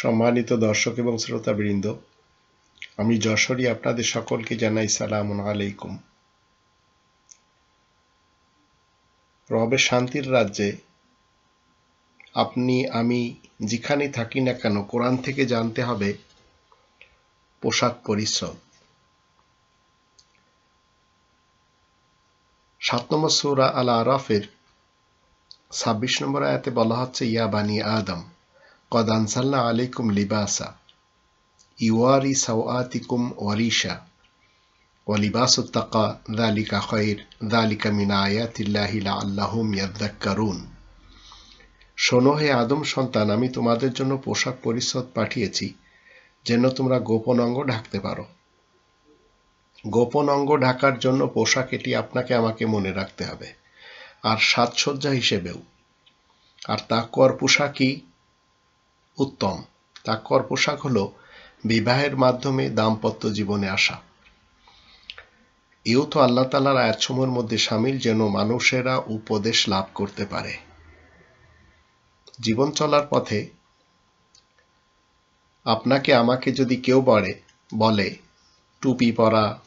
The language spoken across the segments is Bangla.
সম্মানিত দর্শক এবং শ্রোতাবৃন্দ, আমি যশোরী আপনাদের সকলকে জানাই সালাম আলাইকুম। রবের শান্তির রাজ্যে আপনি, আমি যেখানে থাকি না কেন, কোরআন থেকে জানতে হবে পোশাক পরিচ্ছদ। সাত নম্বর সৌরা আল আরাফের ছাব্বিশ নম্বর আয়াতে বলা হচ্ছে, ইয়া বানি আদম قد أنزلنا عليكم لباسا يواري سوآتكم وريشا ولباس التقى ذلك خير ذلك من آيات الله لعلهم يذكرون শোনো হে আদম সন্তান আমি তোমাদের জন্য পোশাক পরিচ্ছদ পাঠিয়েছি যেন তোমরা গোপন অঙ্গ ঢাকতে পারো গোপন অঙ্গ ঢাকার জন্য পোশাক এটি আপনাকে আমাকে মনে রাখতে হবে আর সাজসজ্জা হিসেবেও আর তাকুয়ার পোশাকই উত্তম। তাকর পোশাক হলো বিবাহের মাধ্যমে দাম্পত্য জীবনে আসা। এও তো আল্লাহ তালার আয়াতসমূহের মধ্যে সামিল যেন মানুষেরা উপদেশ লাভ করতে পারে। জীবন চলার পথে আপনাকে আমাকে যদি কেউ বলে বলে, টুপি পরা,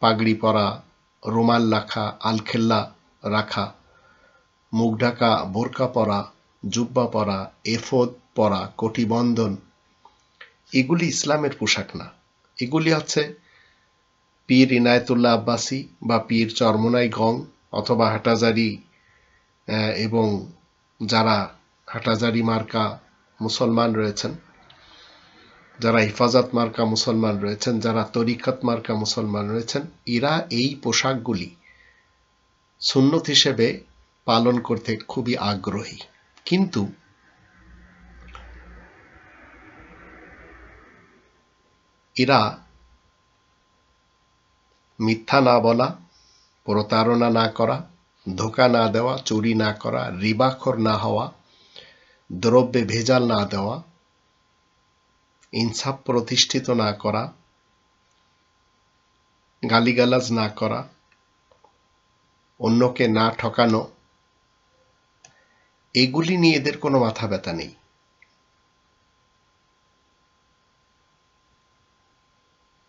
পাগড়ি পরা, রুমাল রাখা, আলখেল্লা রাখা, মুখ ঢাকা বোরকা পরা জুব্বা পরা, এফদ পরা, কটিবন্ধন। এগুলি ইসলামের পোশাক না। এগুলি হচ্ছে পীর ইনায়তুল্লাহ আব্বাসী বা পীর চরমনাই গং অথবা হাটাজারি এবং যারা হাটাজারি মার্কা মুসলমান রয়েছেন, যারা হেফাজত মার্কা মুসলমান রয়েছেন, যারা তরিকত মার্কা মুসলমান রয়েছেন, এরা এই পোশাকগুলি সুন্নত হিসেবে পালন করতে খুবই আগ্রহী। কিন্তু এরা মিথ্যা না বলা, প্রতারণা না করা, ধোকা না দেওয়া, চুরি না করা, রিবাখর না হওয়া, দ্রব্যে ভেজাল না দেওয়া, ইনসাফ প্রতিষ্ঠিত না করা, গালিগালাজ না করা, অন্যকে না ঠকানো এগুলি নিয়ে এদের কোনো মাথা ব্যথা নেই।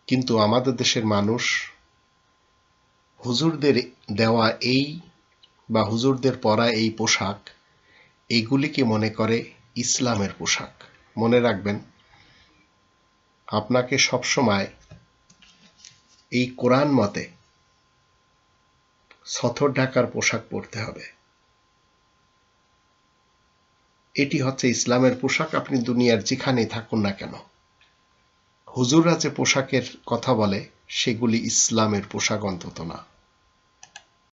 কিন্তু আমাদের দেশের মানুষ হুজুরদের দেওয়া এই বা হুজুরদের পরা এই পোশাক, এগুলিকে মনে করে ইসলামের পোশাক। মনে রাখবেন, আপনাকে সবসময় এই কোরআন মতে সথর ঢাকার পোশাক পরতে হবে। এটি হচ্ছে ইসলামের পোশাক, আপনি দুনিয়ার যেখানেই থাকুন না কেন। হুজুররা যে পোশাকের কথা বলে, সেগুলি ইসলামের পোশাক অন্তত না।